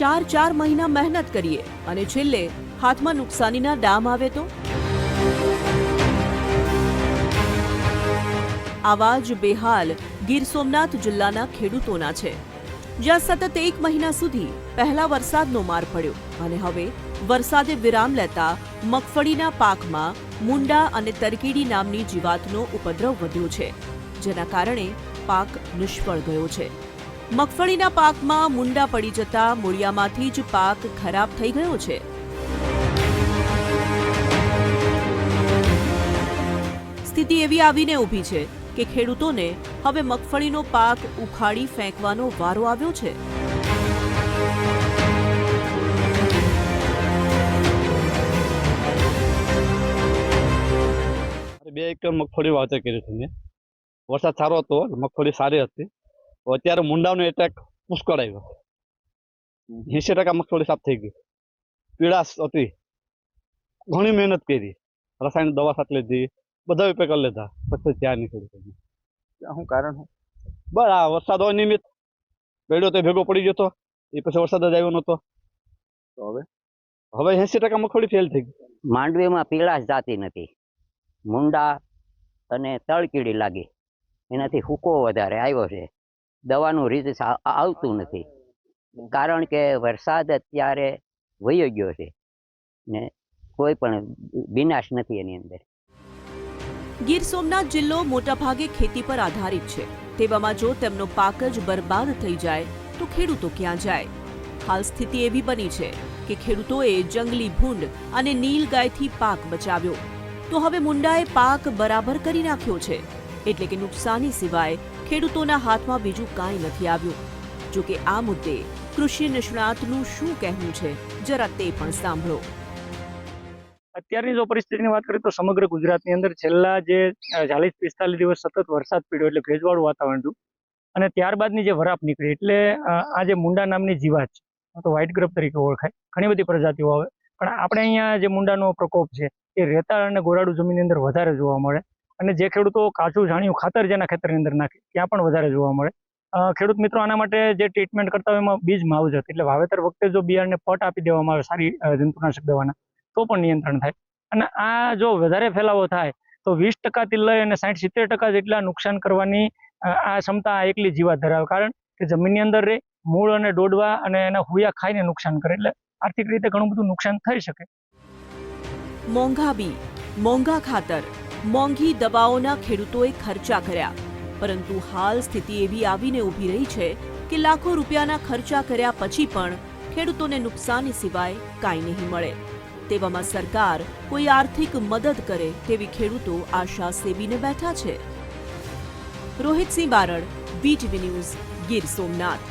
ચાર ચાર મહિના મહેનત કરીએ અને છેલ્લે હાથમાં નુકસાનીના ડામ આવે તો? આવા જ બેહાલ ગીર સોમનાથ જિલ્લાના ખેડૂતોના છે. જ્યાં સતત એક મહિના સુધી પહેલા વરસાદનો માર પડ્યો અને હવે વરસાદે વિરામ લેતા મગફળીના પાકમાં મુંડા અને તરકીડી નામની જીવાતનો ઉપદ્રવ વધ્યો છે, જેના કારણે પાક નિષ્ફળ ગયો છે. મગફળીના પાકમાં મુંડા પડી જતા મૂળિયામાંથી જ પાક ખરાબ થઈ ગયો છે. સ્થિતિ એવી આવીને ઊભી છે કે ખેડૂતોને હવે મગફળીનો પાક ઉખાડી ફેંકવાનો વારો આવ્યો છે. બે એકર મગફળી વાવતર કર્યું છે મેં. વરસાદ સારો હતો, મગફળી સારી હતી. તો અત્યારે મુંડાનો એટેક પુષ્કળ આવ્યો. એસી ટકા મગફળી સાફ થઈ ગઈ. પીડાશ હતી. ઘણી મહેનત કરી. રાસાયણિક દવા સાથે લીધી. બધા ઉપાય કરી લેતા પછી ત્યાં નીકળ્યું શું કારણ બસ આ વરસાદ અનિયમિત પડ્યો તો ભેગો પડી ગયો એ પછી વરસાદ જ આવ્યો નહોતો. તો હવે? હવે એસી ટકા મગફળી ફેલ થઈ ગઈ. માંડવીમાં પીળાશ જાતી નથી. મુંડા અને તળકીડી લાગી. એનાથી હુકો વધારે. આવ્યો છે. દવાનું રીત આવતું નથી. કારણ કે વરસાદ અત્યારે વયો ગયો છે ને કોઈ પણ વિનાશ નથી એની અંદર. ગીર સોમનાથ જિલ્લો મોટાભાગે ખેતી પર આધારિત છે. તેવામાં જો તેમનો પાક જ બરબાદ થઈ જાય, તો ખેડૂતો ક્યાં જાય? હાલ સ્થિતિ એવી બની છે કે ખેડૂતોએ જંગલી ભૂંડ અને નીલગાયથી પાક બચાવ્યો. તો હવે મુંડાએ પાક બરાબર કરી નાખ્યો છે. એટલે કે નુકસાની સિવાય ખેડૂતોના હાથમાં બીજું કાંઈ નથી આવ્યું. જોકે આ મુદ્દે કૃષિ નિષ્ણાતનું શું કહેવું છે, જરા તે પણ સાંભળો. અત્યારની જો પરિસ્થિતિની વાત કરીએ તો સમગ્ર ગુજરાતની અંદર છેલ્લા જે ચાલીસ પિસ્તાલીસ દિવસ સતત વરસાદ પડ્યો એટલે ભેજવાળું વાતાવરણ હતું અને ત્યારબાદની જે વરાપ નીકળી એટલે આ જે મુંડા નામની જીવાત છે તો વ્હાઇટ ગ્રબ તરીકે ઓળખાય, ઘણી બધી પ્રજાતિઓ આવે. પણ આપણે અહીંયા જે મુંડાનો પ્રકોપ છે, એ રેતાળ અને ગોરાડુ જમીનની અંદર વધારે જોવા મળે. અને જે ખેડૂતો કાચું જાણ્યું ખાતર જેના ખેતરની અંદર નાખે, ત્યાં પણ વધારે જોવા મળે. ખેડૂત મિત્રો, આના માટે જે ટ્રીટમેન્ટ કરતા હોય એમાં બીજ માવજત, એટલે વાવેતર વખતે જો બિયારણને પટ આપી દેવામાં આવે, સારી જંતુનાશક દવાના, તો પણ નિયંત્રણ થાય. અને આ જો વધારે ફેલાવો થાય, તો વીસ ટકાથી લઈ અને સાઠ સિત્તેર ટકા જેટલા નુકસાન કરવાની આ ક્ષમતા આ એકલી જીવાત ધરાવે. કારણ કે જમીનની અંદર રહે મૂળ અને ડોડવા અને એના હુયા ખાઈને નુકસાન કરે, એટલે આર્થિક રીતે ઘણું બધું નુકસાન થઈ શકે. મોંઘા બી, મોંઘા ખાતર. મોંઘી દવાઓના ખેડૂતોએ ખર્ચા કર્યા. પરંતુ હાલ સ્થિતિ એવી આવીને ઊભી રહી છે કે લાખો રૂપિયાના ખર્ચા કર્યા પછી પણ ખેડૂતોને નુકસાની સિવાય કાંઈ નહીં મળે. તેવામાં સરકાર કોઈ આર્થિક મદદ કરે તેવી ખેડૂતો આશા સેવીને બેઠા છે. Rohitsinh Barad BTV news Gir Somnath.